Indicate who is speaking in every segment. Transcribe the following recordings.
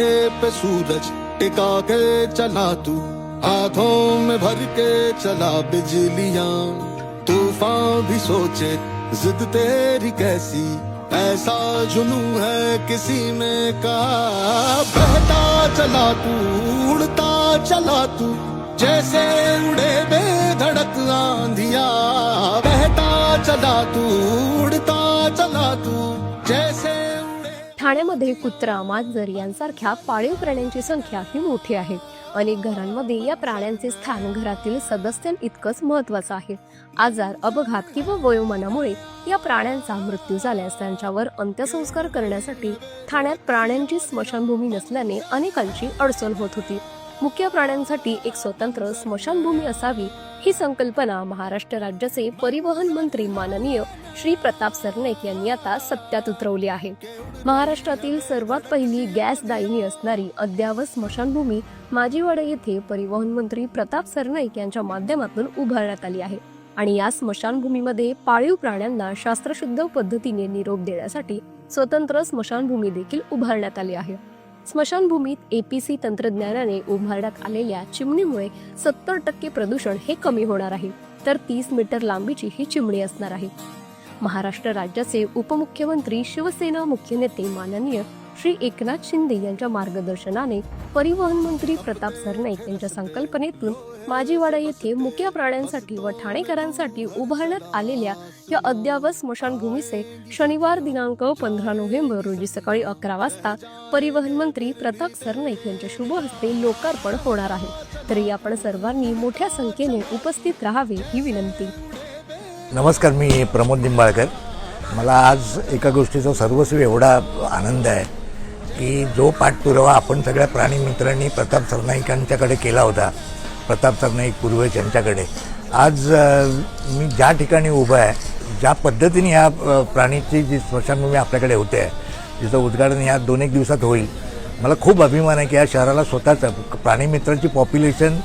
Speaker 1: कंधे पे सूरज, टिका के चला तू। हाथों में भर के चला बिजलियाँ। तूफ़ान भी सोचे, जिद तेरी कैसी? ऐसा जुनू है किसी में का? बहता चला तू, उड़ता चला तू। जैसे उड़े बेधड़क आंधिया। बहता चला तू, उड़ता चला तू।
Speaker 2: ठाण्यामध्ये कुत्रा मांजर यांसारख्या पाळीव प्राण्यांची संख्या ही मोठी आहे. अनेक घरांमध्ये या प्राण्यांचे स्थान घरातील सदस्यां इतकंच महत्वाचं आहे. आजार अपघात किंवा वयोमानामुळे या प्राण्यांचा मृत्यू झाल्यास त्यांच्यावर अंत्यसंस्कार करण्यासाठी ठाण्यात प्राण्यांची स्मशानभूमी नसल्याने अनेकांची अडचण होत होती. मुख्य प्राण्यांसाठी एक स्वतंत्र स्मशानभूमी असावी ही संकल्पना महाराष्ट्र राज्याचे परिवहन मंत्री माननीय श्री प्रताप सरनाईक यांनी आता सत्यात उतरवली आहे. महाराष्ट्रातील सर्वात पहिली गॅस दायनी असणारी अद्यावत स्मशानभूमी माजीवाडा येथे परिवहन मंत्री प्रताप सरनाईक यांच्या माध्यमातून उभारण्यात आली आहे आणि या स्मशानभूमीमध्ये पाळीव प्राण्यांना शास्त्रशुद्ध पद्धतीने निरोप देण्यासाठी स्वतंत्र स्मशानभूमी देखील उभारण्यात आली आहे. स्मशानभूमीत एपीसी तंत्रज्ञानाने उभारण्यात आलेल्या चिमणीमुळे सत्तर टक्के प्रदूषण हे कमी होणार आहे. तर तीस मीटर लांबीची ही चिमणी असणार आहे. महाराष्ट्र राज्याचे उपमुख्यमंत्री शिवसेना मुख्य नेते माननीय श्री एकनाथ शिंदे यांच्या मार्गदर्शनाने परिवहन मंत्री प्रताप सरनाईक यांच्या संकल्पनेतून माजीवाडा येथे मुक्या प्राण्यांसाठी व ठाणेकरांसाठी उभारण्यात आलेल्या या अद्यावत स्मशानभूमीचे शनिवार दिनांक पंधरा नोव्हेंबर रोजी सकाळी अकरा वाजता परिवहन मंत्री प्रताप सरनाईक यांच्या शुभ हस्ते लोकार्पण होणार आहे. तरी आपण सर्वांनी मोठ्या संख्येने उपस्थित राहावे ही विनंती.
Speaker 3: नमस्कार मी प्रमोद निंबाळकर. मला आज एका गोष्टीचा सर्वस्वी एवढा आनंद आहे. की जो पाठपुरावा आपण सगळ्या प्राणी मित्रांनी प्रताप सरनाईकांच्याकडे केला होता प्रताप सरनाईक पूर्वज यांच्याकडे आज मी ज्या ठिकाणी उभा आहे ज्या पद्धतीने ह्या प्राणीची जी स्मशानभूमी आपल्याकडे होते आहे जिचं उद्घाटन या दोन एक दिवसात होईल मला खूप अभिमान आहे की या शहराला स्वतःचं प्राणीमित्रांची पॉप्युलेशन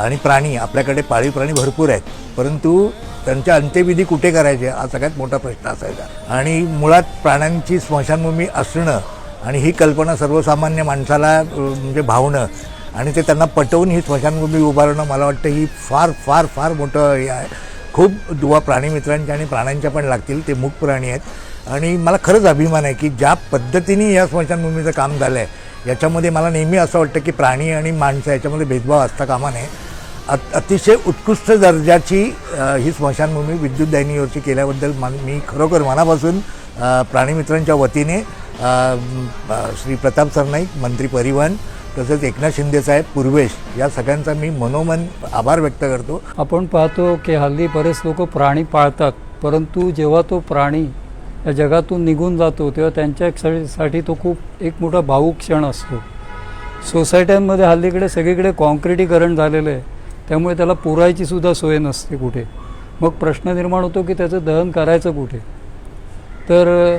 Speaker 3: आणि प्राणी आपल्याकडे पाळीव प्राणी भरपूर आहेत. परंतु त्यांच्या अंत्यविधी कुठे करायचे हा सगळ्यात मोठा प्रश्न असायचा. आणि मुळात प्राण्यांची स्मशानभूमी असणं आणि ही कल्पना सर्वसामान्य माणसाला म्हणजे भावणं. आणि ते त्यांना पटवून ही स्मशानभूमी उभारणं मला वाटतं ही फार फार फार मोठं हे आहे. खूप दुवा प्राणीमित्रांच्या आणि प्राण्यांच्या पण लागतील ते मूक प्राणी आहेत. आणि मला खरंच अभिमान आहे की ज्या पद्धतीने या स्मशानभूमीचं काम झालं आहे याच्यामध्ये मला नेहमी असं वाटतं की प्राणी आणि माणसं याच्यामध्ये भेदभाव असता कामा नये. अत- अतिशय उत्कृष्ट दर्जाची ही स्मशानभूमी विद्युत दैनीवरची केल्याबद्दल मान मी खरोखर मनापासून प्राणीमित्रांच्या वतीने श्री प्रताप सरनाईक मंत्री परिवहन तसेच एकनाथ शिंदेसाहेब पूर्वेश या सगळ्यांचा मी मनोमन आभार व्यक्त करतो.
Speaker 4: आपण पाहतो की हल्ली बरेच लोक प्राणी पाळतात परंतु जेव्हा तो प्राणी या जगातून निघून जातो तेव्हा त्यांच्यासाठी तो खूप एक मोठा भावूक क्षण असतो. सोसायट्यांमध्ये हल्लीकडे सगळीकडे कॉन्क्रिटीकरण झालेलं आहे त्यामुळे त्याला पुरायची सुद्धा सोय नसते कुठे. मग प्रश्न निर्माण होतो की त्याचं दहन करायचं कुठे? तर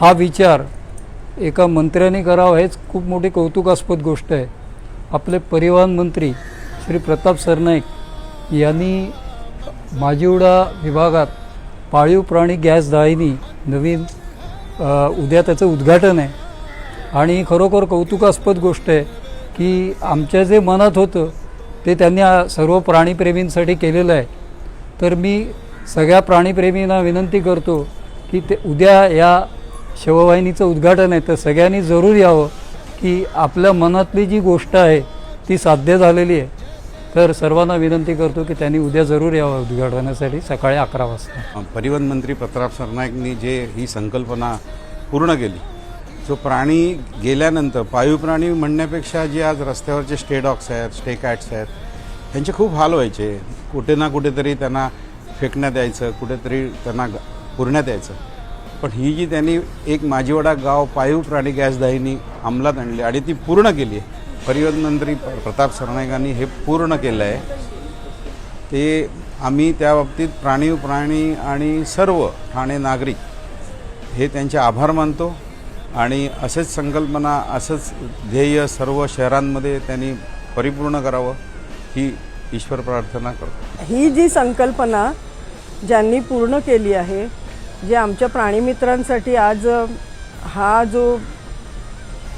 Speaker 4: हा विचार एका मंत्र्याने करावा हेच खूप मोठी कौतुकास्पद गोष्ट आहे. आपले परिवहन मंत्री श्री प्रताप सरनाईक यांनी माजिवडा विभागात पाळीव प्राणी गॅस दाहिनी नवीन उद्या त्याचं उद्घाटन आहे. आणि खरोखर कौतुकास्पद गोष्ट आहे की आमच्या जे मनात होतं ते त्यांनी सर्व प्राणीप्रेमींसाठी केलेलं आहे. तर मी सगळ्या प्राणीप्रेमींना विनंती करतो की ते उद्या या शववाहिनीचं उद्घाटन आहे तर सगळ्यांनी जरूर यावं की आपल्या मनातली जी गोष्ट आहे ती साध्य झालेली आहे. तर सर्वांना विनंती करतो की त्यांनी उद्या जरूर यावं उद्घाटनासाठी सकाळी अकरा वाजता.
Speaker 5: परिवहन मंत्री प्रताप सरनाईकनी जे ही संकल्पना पूर्ण केली जो प्राणी गेल्यानंतर पाळीव प्राणी म्हणण्यापेक्षा जे आज रस्त्यावरचे स्टे डॉग्स आहेत स्टे कॅट्स आहेत त्यांचे खूप हाल व्हायचे. कुठे ना कुठेतरी त्यांना फेकण्यात यायचं कुठेतरी त्यांना पुरण्यात यायचं. पण ही जी त्यांनी एक माझीवाडा गाव पाळीव प्राणी गॅस दाहिनी अंमलात आणली आणि ती पूर्ण केली आहे. परिवहन मंत्री प्रताप सरनाईकांनी हे पूर्ण केलं आहे. ते आम्ही त्या बाबतीत प्राणी प्राणी आणि सर्व ठाणे नागरिक हे त्यांचे आभार मानतो आणि असेच संकल्पना असंच ध्येय सर्व शहरांमध्ये त्यांनी परिपूर्ण करावं ही ईश्वर प्रार्थना करतो.
Speaker 6: ही जी संकल्पना ज्यांनी पूर्ण केली आहे जे आमच्या प्राणीमित्रांसाठी आज हा जो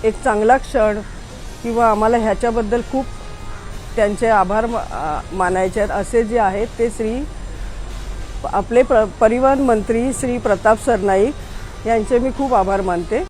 Speaker 6: एक चांगला क्षण किंवा आम्हाला ह्याच्याबद्दल खूप त्यांचे आभार मा- मानायचे आहेत. असे जे आहेत ते श्री आपले प्र परिवहन मंत्री श्री प्रताप सरनाईक यांचे मी खूप आभार मानते.